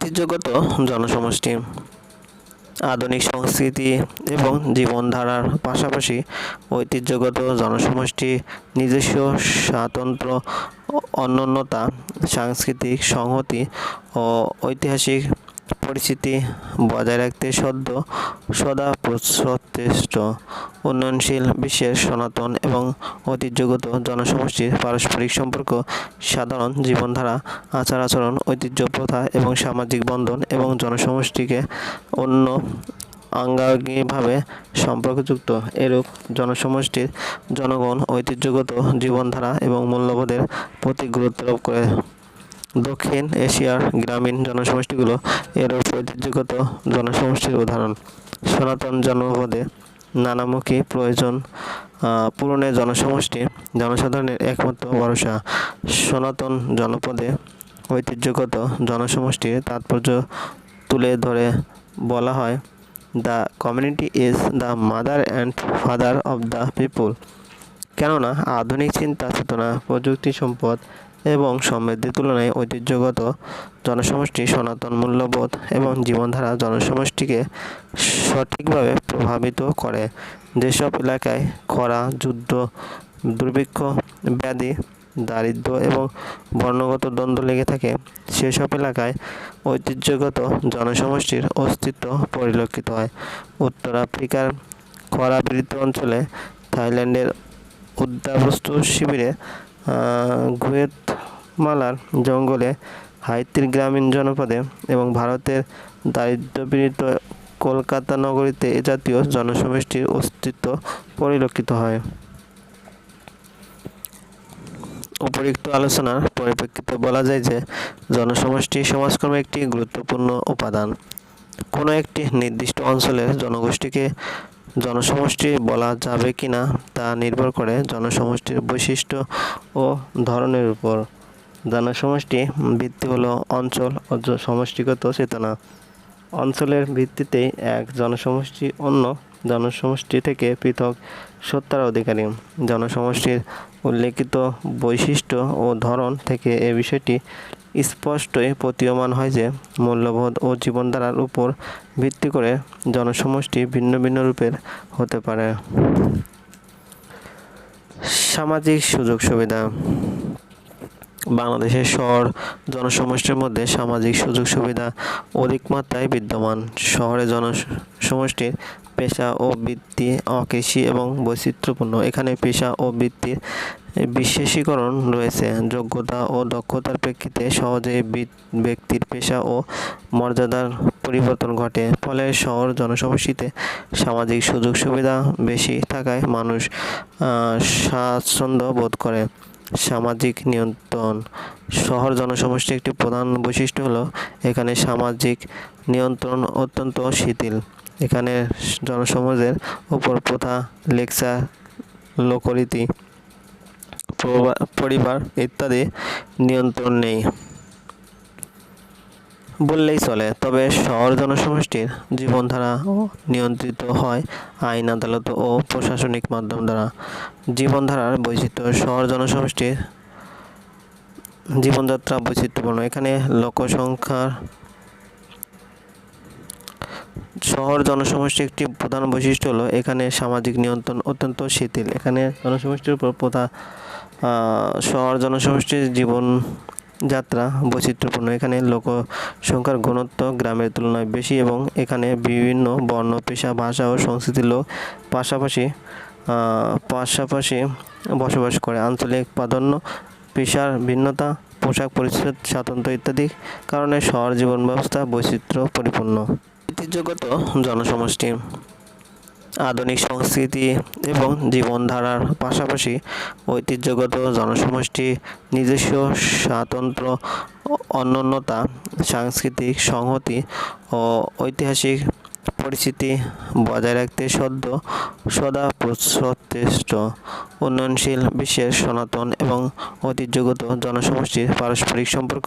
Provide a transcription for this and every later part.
ঐতিহ্যগত জনসমষ্টি, আধুনিক সংস্কৃতি এবং জীবনধারার পাশাপাশি ঐতিহ্যগত জনসমষ্টি, নিজস্ব স্বাতন্ত্র অনন্যতা, সাংস্কৃতিক সংহতি ও ঐতিহাসিক পরিচিতি বজায় রাখতে সদ্য সদা সচেষ্ট উন্নয়নশীল বিশ্বের সনাতন এবং ঐতিহ্যগত জনসমষ্টির পারস্পরিক সম্পর্ক, সাধারণ জীবনধারা আচার আচরণ ঐতিহ্য প্রথা এবং সামাজিক বন্ধন এবং জনসমষ্টিকে অন্য আঙ্গাঙ্গিভাবে সম্পর্কযুক্ত এরূপ জনসমষ্টির জনগণ ঐতিহ্যগত জীবনধারা এবং মূল্যবোধের প্রতি গুরুত্ব আরোপ করে। দক্ষিণ এশিয়ার গ্রামীণ জনসমষ্টিগুলো এরূপ ঐতিহ্যগত জনসমষ্টির উদাহরণ। সনাতন জনপদে নানামুখী প্রয়োজন পূরণে জনসমষ্টি জনসাধারণের একমাত্র ভরসা। সনাতন জনপদে ঐতিহ্যগত জনসমষ্টির তাৎপর্য তুলে ধরে বলা হয়, the community is the mother and father of the people. কেননা, আধুনিক চিন্তা চেতনা প্রযুক্তি সম্পদ এবং সমৃদ্ধির তুলনায় ঐতিহ্যগত জনসমষ্টি সনাতন মূল্যবোধ এবং জীবনধারা জনসমষ্টিকে সঠিকভাবে প্রভাবিত করে। যেসব এলাকায় খরা, যুদ্ধ, দুর্ভিক্ষ, ব্যাধি, দারিদ্র এবং বর্ণগত দ্বন্দ্ব লেগে থাকে, সেসব এলাকায় ঐতিহ্যগত জনসমষ্টির অস্তিত্ব পরিলক্ষিত হয়। উত্তর আফ্রিকার খরাপীড়িত অঞ্চলে থাইল্যান্ডের উদ্যাবস্তু শিবিরে গুয়েতমালার জঙ্গলে হাইতির গ্রামীণ জনপদে এবং ভারতের দারিদ্র্যপীড়িত কলকাতা নগরীতে এ জাতীয় জনসমষ্টির অস্তিত্ব পরিলক্ষিত হয়। উপরিক্ত আলোচনার পরিপ্রেক্ষিতে বলা যায় যে, জনসমষ্টি সমাজকর্মের একটি গুরুত্বপূর্ণ উপাদান। কোনো একটি নির্দিষ্ট অঞ্চলের জনগোষ্ঠীকে জনসমষ্টি বলা যাবে কি না তা নির্ভর করে জনসমষ্টির বৈশিষ্ট্য ও ধরনের উপর। জনসমষ্টি ভিত্তি হলো অঞ্চল ও সমষ্টিগত চেতনা। অঞ্চলের ভিত্তিতেই এক জনসমষ্টি অন্য জনসমষ্টি থেকে পৃথক সত্তার অধিকারী। জনসমষ্টির উল্লেখিত বৈশিষ্ট্য ও ধরন থেকে এ বিষয়টি স্পষ্টই প্রতীয়মান হয় যে, মূল্যবোধ ও জীবনধারার উপর ভিত্তি করে জনসমষ্টি ভিন্ন ভিন্ন রূপের হতে পারে। সামাজিক সুযোগ সুবিধা। বাংলাদেশের শহর জনসমষ্টির মধ্যে সামাজিক সুযোগ সুবিধা অধিক মাত্রায় বিদ্যমান। শহরে জনসমষ্টির পেশা ও বৃত্তি অকৃষি এবং বৈচিত্র্যপূর্ণ। এখানে পেশা ও বৃত্তির বিশেষীকরণ রয়েছে। যোগ্যতা ও দক্ষতার প্রেক্ষিতে সহজে ব্যক্তির পেশা ও মর্যাদার পরিবর্তন ঘটে। ফলে শহর জনসমষ্টিতে সামাজিক সুযোগ সুবিধা বেশি থাকায় মানুষ স্বাচ্ছন্দ্য বোধ করে। সামাজিক নিয়ন্ত্রণ। শহর জনসমষ্টির একটি প্রধান বৈশিষ্ট্য হলো, এখানে সামাজিক নিয়ন্ত্রণ অত্যন্ত শিথিল। এখানে জনসমাজের উপর প্রথা লেকচার লোকরীতি, প্রবা- পরিবার ইত্যাদি নিয়ন্ত্রণ নেই। বললেই চলে। তবে শহর জনসমষ্টির জীবনধারা নিয়ন্ত্রিত হয় আইন আদালত ও প্রশাসনিক মাধ্যম দ্বারা। জীবনধারার বৈচিত্র্য শহর জনসমষ্টির জীবনযাত্রা বৈচিত্র্যপূর্ণ। এখানে লোকসংখ্যার শহর জনসমষ্টির একটি প্রধান বৈশিষ্ট্য হলো এখানে সামাজিক নিয়ন্ত্রণ অত্যন্ত শিথিল। এখানে জনসমষ্টির উপর আহ, শহর জনসমষ্টির জীবন যাত্রা বৈচিত্র্যপূর্ণ। এখানে লোক সংখ্যার ঘনত্ব গ্রামের তুলনায় বেশি এবং এখানে বিভিন্ন বর্ণ, পেশা, ভাষা ও সংস্কৃতির লোক পাশাপাশি পাশাপাশি বসবাস করে। আঞ্চলিক প্রাধান্য, পেশার ভিন্নতা, পোশাক পরিচ্ছদ স্বাতন্ত্র্য ইত্যাদি কারণে শহর জীবন ব্যবস্থা বৈচিত্র্য পরিপূর্ণ ঐতিহ্যগত জনসমষ্টি। আধুনিক সংস্কৃতি এবং জীবনধারার পাশাপাশি ঐতিহ্যগত জনসমষ্টি নিজস্ব স্বাতন্ত্র অনন্যতা সাংস্কৃতিক সংহতি ও ঐতিহাসিক পরিচিতি বজায় রাখতে সদ্য সদা সচেষ্ট উন্নয়নশীল বিশ্বের সনাতন এবং ঐতিহ্যগত জনসমষ্টির পারস্পরিক সম্পর্ক,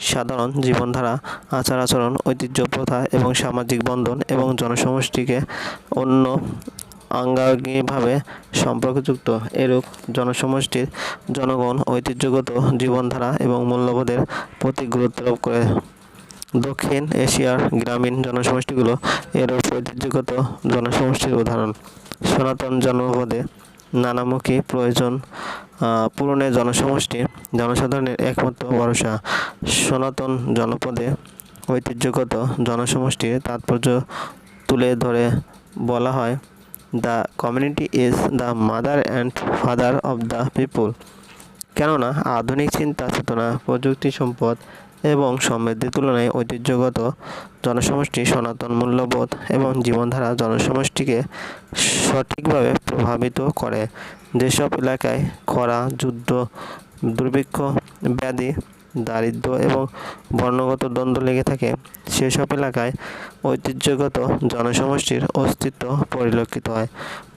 সাধারণ জীবনধারা আচার আচরণ ঐতিহ্য প্রথা এবং সামাজিক বন্ধন এবং জনসমষ্টিকে অন্য আঙ্গাঙ্গিভাবে সম্পর্কযুক্ত এরূপ জনসমষ্টির জনগণ ঐতিহ্যগত জীবনধারা এবং মূল্যবোধের প্রতি গুরুত্ব করে। দক্ষিণ এশিয়ার গ্রামীণ জনসমষ্টিগুলো এরূপ ঐতিহ্যগত জনসমষ্টির উদাহরণ। সনাতন জনপদে নানামুখী প্রয়োজন পূরণে জনসমষ্টি জনসাধারণের একমাত্র ভরসা। সনাতন জনপদে ঐতিহ্যগত জনসমষ্টির তাৎপর্য তুলে ধরে বলা হয় the community is the mother and father of the people কেননা, আধুনিক চিন্তা চেতনা প্রযুক্তি সম্পদ এবং সমৃদ্ধির তুলনায় ঐতিহ্যগত জনসমষ্টি সনাতন মূল্যবোধ এবং জীবনধারা জনসমষ্টিকে সঠিকভাবে প্রভাবিত করে। যেসব এলাকায় খরা, যুদ্ধ, দুর্ভিক্ষ, ব্যাধি দারিদ্র এবং বর্ণগত দ্বন্দ্ব লেগে থাকে, সেসব এলাকায় ঐতিহ্যগত জনসমষ্টির অস্তিত্ব পরিলক্ষিত হয়।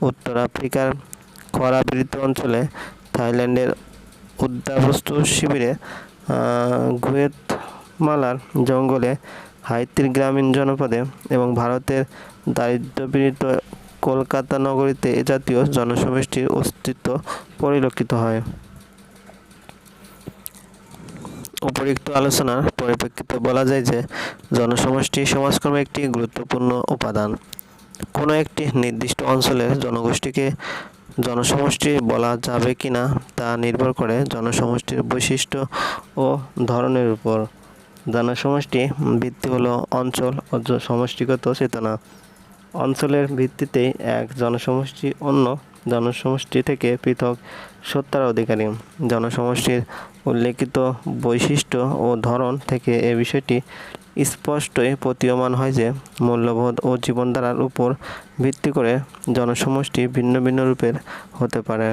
উত্তর আফ্রিকার খরাবৃত অঞ্চলে থাইল্যান্ডের উদ্যাবস্তু শিবিরে গুয়েতমালার জঙ্গলে হাইতির গ্রামীণ জনপদে এবং ভারতের দারিদ্র্যপীড়িত কলকাতা নগরীতে এ জাতীয় জনসমষ্টির অস্তিত্ব পরিলক্ষিত হয়। উপরিক্ত আলোচনার পরিপ্রেক্ষিতে বলা যায় যে, জনসমষ্টি সমাজকর্মের একটি গুরুত্বপূর্ণ উপাদান। কোনো একটি নির্দিষ্ট অঞ্চলের জনগোষ্ঠীকে জনসমষ্টি বলা যাবে কি না তা নির্ভর করে জনসমষ্টির বৈশিষ্ট্য ও ধরনের উপর। জনসমষ্টি ভিত্তি হলো অঞ্চল সমষ্টিগত চেতনা। অঞ্চলের ভিত্তিতেই এক জনসমষ্টি, অন্য জনসমষ্টি থেকে পৃথক সত্তার অধিকারী। জনসমষ্টির উল্লেখিত বৈশিষ্ট্য ও ধরন থেকে এ বিষয়টি স্পষ্টই প্রতীয়মান হয় যে, মূল্যবোধ ও জীবনধারার উপর ভিত্তি করে জনসমষ্টি ভিন্ন ভিন্ন রূপের হতে পারে।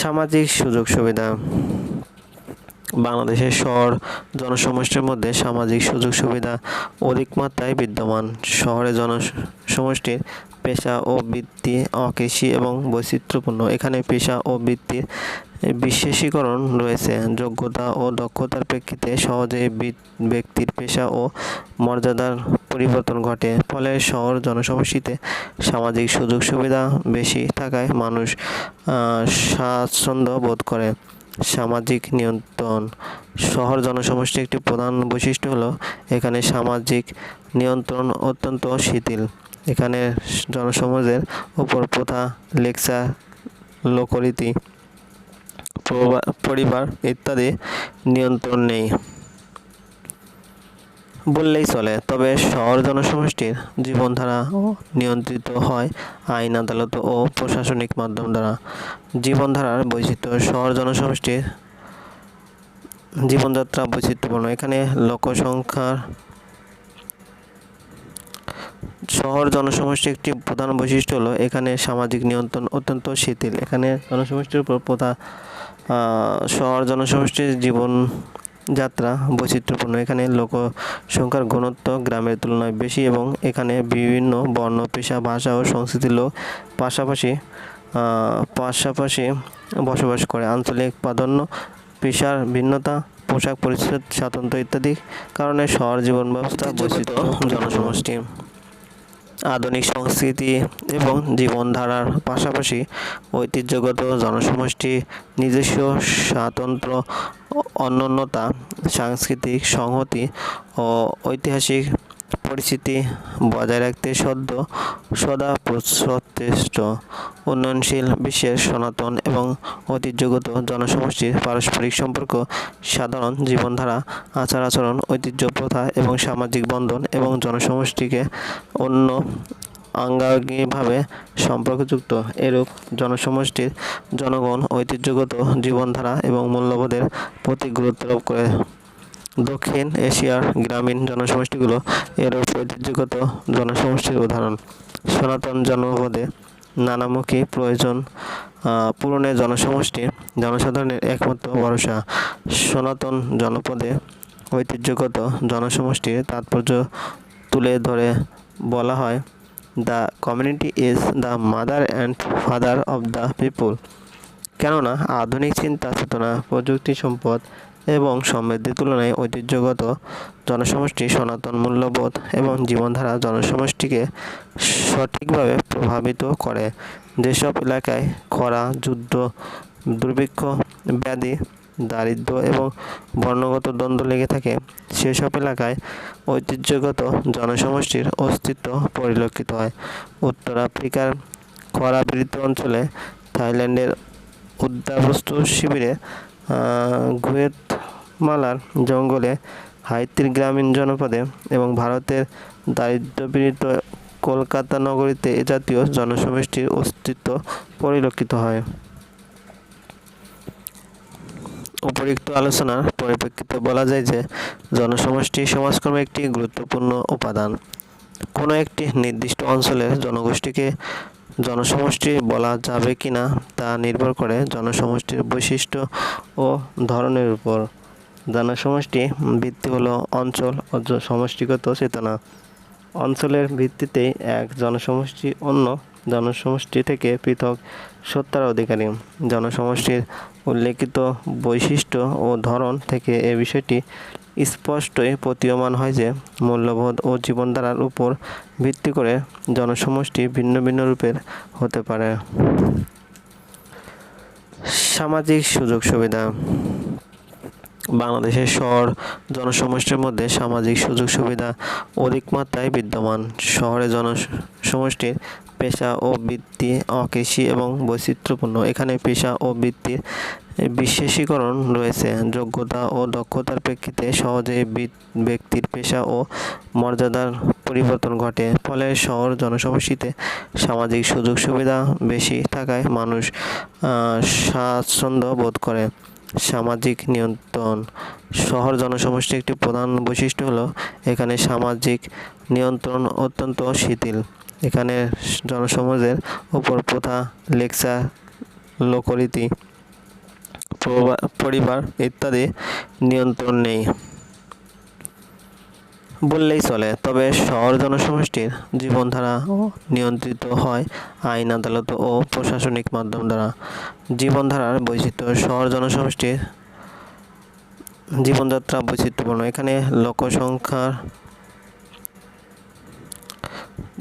সামাজিক সুযোগ সুবিধা। বাংলাদেশের শহর জনসমষ্টির মধ্যে সামাজিক সুযোগ সুবিধা অধিক মাত্রায় বিদ্যমান। শহরে জনসমষ্টির পেশা ও বৃত্তি অকৃষি এবং বৈচিত্র্যপূর্ণ। এখানে পেশা ও বৃত্তির বিশেষীকরণ রয়েছে। যোগ্যতা ও দক্ষতার প্রেক্ষিতে সহজে ব্যক্তির পেশা ও মর্যাদার পরিবর্তন ঘটে। ফলে শহর জনসমষ্টিতে সামাজিক সুযোগ সুবিধা বেশি থাকায় মানুষ স্বাচ্ছন্দ্য বোধ করে। সামাজিক নিয়ন্ত্রণ। শহর জনসমষ্টির একটি প্রধান বৈশিষ্ট্য হলো, এখানে সামাজিক নিয়ন্ত্রণ অত্যন্ত শিথিল। এখানে জনসমাজের উপর প্রথা লেকচার লোকরীতি, প্রবা- পরিবার ইত্যাদি নিয়ন্ত্রণ নেই। বললেই চলে তবে শহর জনসমষ্টির জীবনধারা নিয়ন্ত্রিত হয় আইন আদালত ও প্রশাসনিক মাধ্যম দ্বারা। জীবনধারার বৈচিত্র্য শহর জনসমষ্টির জীবনযাত্রা বৈচিত্র্যপূর্ণ। এখানে লোকসংখ্যার শহর জনসমষ্টির একটি প্রধান বৈশিষ্ট্য হলো এখানে সামাজিক নিয়ন্ত্রণ অত্যন্ত শিথিল। এখানে জনসমষ্টির উপর প্রথা আহ, শহর জনসমষ্টির জীবন যাত্রা বৈচিত্র্যপূর্ণ। এখানে লোক সংখ্যার ঘনত্ব গ্রামের তুলনায় বেশি এবং এখানে বিভিন্ন বর্ণ, পেশা, ভাষা ও সংস্কৃতির লোক পাশাপাশি পাশাপাশি বসবাস করে। আঞ্চলিক প্রাধান্য, পেশার ভিন্নতা, পোশাক পরিচ্ছদ, স্বাতন্ত্র্য ইত্যাদি কারণে শহর জীবন ব্যবস্থা বৈচিত্র্য, জনসমষ্টি। আধুনিক সংস্কৃতি এবং জীবনধারার পাশাপাশি ঐতিহ্যগত জনসমষ্টি নিজস্ব স্বাতন্ত্র অনন্যতা সাংস্কৃতিক সংহতি ও ঐতিহাসিক পরিচিতি বজায় রাখতে সদ্য সদা প্রচেষ্ট উন্নয়নশীল বিশ্বের সনাতন এবং ঐতিহ্যগত জনসমষ্টির পারস্পরিক সম্পর্ক, সাধারণ জীবনধারা আচার আচরণ ঐতিহ্য প্রথা এবং সামাজিক বন্ধন এবং জনসমষ্টিকে অন্য আঙ্গাঙ্গিভাবে সম্পর্কযুক্ত এরূপ জনসমষ্টির জনগণ ঐতিহ্যগত জীবনধারা এবং মূল্যবোধের প্রতি গুরুত্ব আরোপ করে। দক্ষিণ এশিয়ার গ্রামীণ জনসমষ্টিগুলো এরূপ ঐতিহ্যগত জনসমষ্টির উদাহরণ। সনাতন জনপদে নানামুখী প্রয়োজন পূরণে জনসমষ্টি জনসাধারণের একমাত্র ভরসা। সনাতন জনপদে ঐতিহ্যগত জনসমষ্টির তাৎপর্য তুলে ধরে বলা হয়, the community is the mother and father of the people. কেননা, আধুনিক চিন্তা চেতনা প্রযুক্তি সম্পদ এবং সমৃদ্ধির তুলনায় ঐতিহ্যগত জনসমষ্টি সনাতন মূল্যবোধ এবং জীবনধারা জনসমষ্টিকে সঠিকভাবে প্রভাবিত করে। যেসব এলাকায় খরা, যুদ্ধ, দুর্ভিক্ষ, ব্যাধি দারিদ্র এবং বর্ণগত দ্বন্দ্ব লেগে থাকে, সেসব এলাকায় ঐতিহ্যগত জনসমষ্টির অস্তিত্ব পরিলক্ষিত হয়। উত্তর আফ্রিকার খরাবৃত অঞ্চলে থাইল্যান্ডের উদ্যাবস্তু শিবিরে গুয়েতমালার জঙ্গলে হাইতির গ্রামীণ জনপদে এবং ভারতের দারিদ্র্যপীড়িত কলকাতা নগরীতে এ জাতীয় জনসমষ্টির অস্তিত্ব পরিলক্ষিত হয়। উপরিক্ত আলোচনার পরিপ্রেক্ষিতে বলা যায় যে, জনসমষ্টি সমাজকর্মের একটি গুরুত্বপূর্ণ উপাদান। কোনো একটি নির্দিষ্ট অঞ্চলের জনগোষ্ঠীকে জনসমষ্টি বলা যাবে কি না তা নির্ভর করে জনসমষ্টির বৈশিষ্ট্য ও ধরনের উপর। জনসমষ্টি ভিত্তি হলো অঞ্চল ও সমষ্টিগত চেতনা। অঞ্চলের ভিত্তিতেই এক জনসমষ্টি অন্য জনসমষ্টি থেকে পৃথক সত্তার অধিকারী। জনসমষ্টির উল্লেখিত বৈশিষ্ট্য ও ধরন থেকে এ বিষয়টি স্পষ্টই প্রতীয়মান হয় যে, মূল্যবোধ ও জীবনধারার উপর ভিত্তি করে জনসমষ্টি ভিন্ন ভিন্ন রূপের হতে পারে। সামাজিক সুযোগ সুবিধা। বাংলাদেশের শহর জনসমষ্টির মধ্যে সামাজিক সুযোগ সুবিধা অধিক মাত্রায় বিদ্যমান। শহরে জনসমষ্টির পেশা ও বৃত্তি অকৃষি এবং বৈচিত্র্যপূর্ণ। এখানে পেশা ও বৃত্তির বিশেষীকরণ রয়েছে। যোগ্যতা ও দক্ষতার প্রেক্ষিতে সহজে ব্যক্তির পেশা ও মর্যাদার পরিবর্তন ঘটে। ফলে শহর জনসমষ্টিতে সামাজিক সুযোগ সুবিধা বেশি থাকায় মানুষ স্বাচ্ছন্দ্য বোধ করে। সামাজিক নিয়ন্ত্রণ। শহর জনসমষ্টির একটি প্রধান বৈশিষ্ট্য হলো, এখানে সামাজিক নিয়ন্ত্রণ অত্যন্ত শিথিল। এখানে জনসমাজের উপর প্রথা লেকচার লোকরীতি পরিবার ইত্যাদি নিয়ন্ত্রণ নেই। বললেই চলে। তবে শহর জনসমষ্টির জীবনধারা নিয়ন্ত্রিত হয় আইন আদালত ও প্রশাসনিক মাধ্যম দ্বারা। জীবনধারার বৈচিত্র্য শহর জনসমষ্টির জীবনযাত্রা বৈচিত্র্যপূর্ণ। এখানে লোকসংখ্যার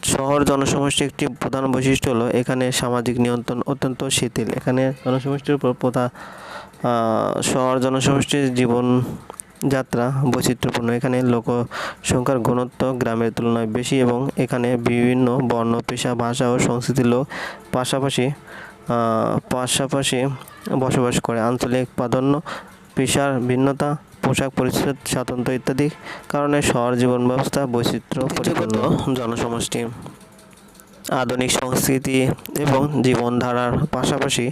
শহর জনসমষ্টির একটি প্রধান বৈশিষ্ট্য হলো এখানে সামাজিক নিয়ন্ত্রণ অত্যন্ত শিথিল। এখানে জনসমষ্টির উপর প্রথা শহর জনসমষ্টির জীবন যাত্রা বৈচিত্র্যপূর্ণ। এখানে লোক সংখ্যার ঘনত্ব গ্রামের তুলনায় বেশি এবং এখানে বিভিন্ন বর্ণ, পেশা, ভাষা ও সংস্কৃতির লোক পাশাপাশি পাশাপাশি বসবাস করে। আঞ্চলিক প্রাধান্য, পেশার ভিন্নতা, পোশাক পরিচ্ছদ, স্বাতন্ত্র্য ইত্যাদি কারণে শহর জীবন ব্যবস্থা বৈচিত্র্য পরিপূর্ণ জনসমষ্টি, আধুনিক সংস্কৃতি এবং জীবনধারার পাশাপাশি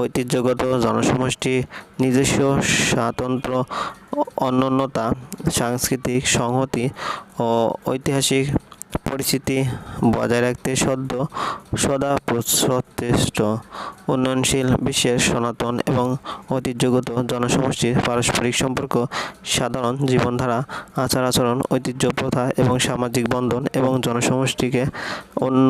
ঐতিহ্যগত জনসমষ্টি নিজস্ব স্বাতন্ত্র অনন্যতা, সাংস্কৃতিক সংহতি ও ঐতিহাসিক পরিস্থিতি বজায় রাখতে সদ্য সদা সচেষ্ট উন্নয়নশীল বিশ্বের সনাতন এবং ঐতিহ্যগত জনসমষ্টির পারস্পরিক সম্পর্ক, সাধারণ জীবনধারা আচার আচরণ ঐতিহ্য প্রথা এবং সামাজিক বন্ধন এবং জনসমষ্টিকে অন্য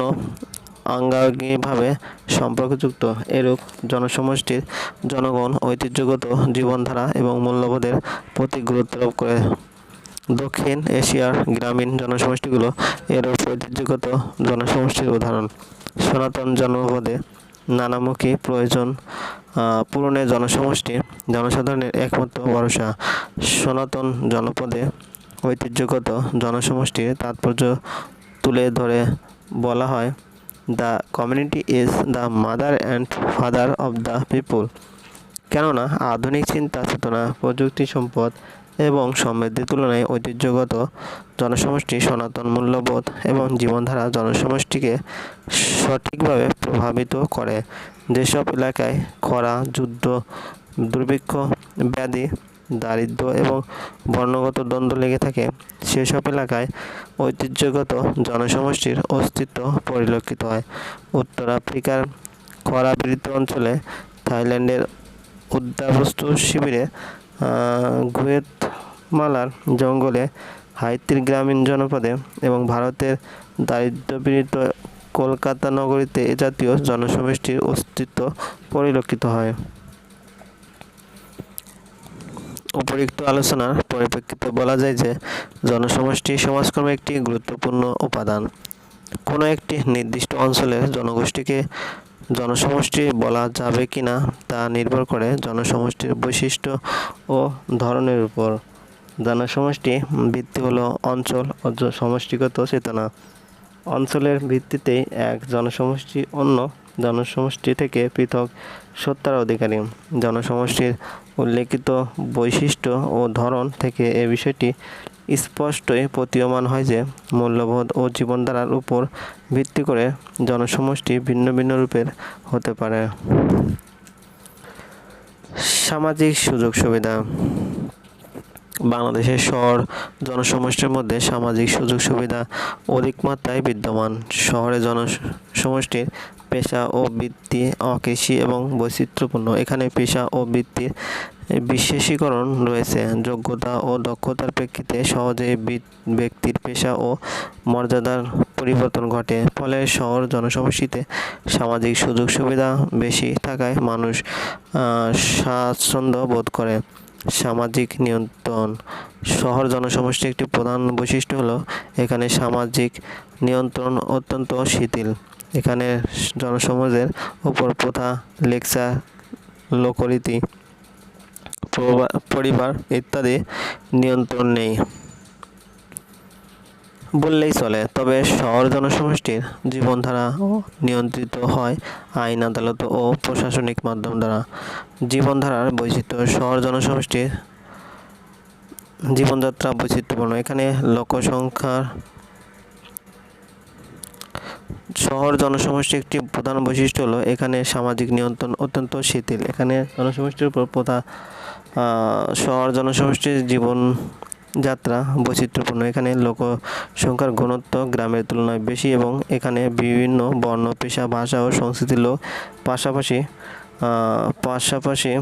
আঙ্গাঙ্গিভাবে সম্পর্কযুক্ত এরূপ জনসমষ্টির জনগণ ঐতিহ্যগত জীবনধারা এবং মূল্যবোধের প্রতি গুরুত্ব করে। দক্ষিণ এশিয়ার গ্রামীণ জনসমষ্টিগুলো এরূপ ঐতিহ্যগত জনসমষ্টির উদাহরণ। সনাতন জনপদে নানামুখী প্রয়োজন পূরণে জনসমষ্টি জনসাধারণের একমাত্র ভরসা। সনাতন জনপদে ঐতিহ্যগত জনসমষ্টির তাৎপর্য তুলে ধরে বলা হয় the community is the mother and father of the people কেননা, আধুনিক চিন্তা, চেতনা, প্রযুক্তি সম্পদ এবং সমৃদ্ধির তুলনায় ঐতিহ্যগত জনসমষ্টি সনাতন মূল্যবোধ এবং জীবনধারা জনসমষ্টিকে সঠিকভাবে প্রভাবিত করে। যেসব এলাকায় খরা, যুদ্ধ, দুর্ভিক্ষ, ব্যাধি দারিদ্র এবং বর্ণগত দ্বন্দ্ব লেগে থাকে, সেসব এলাকায় ঐতিহ্যগত জনসমষ্টির অস্তিত্ব পরিলক্ষিত হয়। উত্তর আফ্রিকার খরাবৃত অঞ্চলে থাইল্যান্ডের উদ্যাবস্তু শিবিরে গুয়েতমালার জঙ্গলে হাইতির গ্রামীণ জনপদে এবং ভারতের দারিদ্র্যপীড়িত কলকাতা নগরীতে এ জাতীয় জনসমষ্টির অস্তিত্ব পরিলক্ষিত হয়। উপরিক্ত আলোচনার পরিপ্রেক্ষিতে বলা যায় যে জনসমষ্টি সমাজকর্মের একটি গুরুত্বপূর্ণ উপাদান। কোনো একটি নির্দিষ্ট অঞ্চলের জনগোষ্ঠীকে জনসমষ্টি বলা যাবে কি না তা নির্ভর করে জনসমষ্টির বৈশিষ্ট্য ও ধরনের উপর। জনসমষ্টি ভিত্তি হলো অঞ্চল ও সমষ্টিগত চেতনা। অঞ্চলের ভিত্তিতে এক জনসমষ্টি অন্য জনসমষ্টি থেকে পৃথক সত্তার অধিকারী। জনসমষ্টির উল্লেখিত বৈশিষ্ট্য ও ধরন থেকে এ বিষয়টি স্পষ্টই প্রতীয়মান হয় যে, মূল্যবোধ ও জীবনধারার উপর ভিত্তি করে জনসমষ্টি ভিন্ন ভিন্ন রূপের হতে পারে। সামাজিক সুযোগ সুবিধা। বাংলাদেশের শহর জনসমষ্টির মধ্যে সামাজিক সুযোগ সুবিধা অধিক মাত্রায় বিদ্যমান। শহরে জনসমষ্টির পেশা ও বৃত্তি, অকৃষি এবং বৈচিত্র্যপূর্ণ। এখানে পেশা ও বৃত্তির বিশেষীকরণ রয়েছে। যোগ্যতা ও দক্ষতার প্রেক্ষিতে সহজেই বি- ব্যক্তির পেশা ও মর্যাদার পরিবর্তন ঘটে। ফলে শহর জনসমষ্টিতে সামাজিক সুযোগ সুবিধা বেশি থাকায় মানুষ স্বাচ্ছন্দ্য বোধ করে। সামাজিক নিয়ন্ত্রণ। শহর জনসমষ্টির একটি প্রধান বৈশিষ্ট্য হলো, এখানে সামাজিক নিয়ন্ত্রণ অত্যন্ত শিথিল। এখানে জনসমাজের উপর প্রথা লেকচার লোকরীতি পরিবার ইত্যাদি নিয়ন্ত্রণ নেই। বললেই চলে, তবে শহর জনসমষ্টির জীবনধারা নিয়ন্ত্রিত হয় আইন, আদালত ও প্রশাসনিক মাধ্যম দ্বারা। জীবনধারার বৈচিত্র্য শহর জনসমষ্টির জীবনযাত্রা বৈচিত্র্যপূর্ণ। এখানে লোকসংখ্যার শহর জনসমষ্টির একটি প্রধান বৈশিষ্ট্য হলো এখানে সামাজিক নিয়ন্ত্রণ অত্যন্ত শিথিল। এখানে জনসমষ্টির উপর আহ, শহর জনসমষ্টির জীবন যাত্রা বৈচিত্র্যপূর্ণ। এখানে লোক সংখ্যার ঘনত্ব গ্রামের তুলনায় বেশি এবং এখানে বিভিন্ন বর্ণ পেশা ভাষা ও সংস্কৃতির লোক পাশাপাশি পাশাপাশি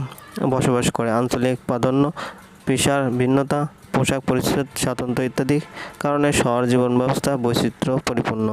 বসবাস করে। আঞ্চলিক প্রাধান্য পেশার ভিন্নতা পোশাক পরিচ্ছদ স্বাতন্ত্র্য ইত্যাদি কারণে শহর জীবন ব্যবস্থা বৈচিত্র্য পরিপূর্ণ।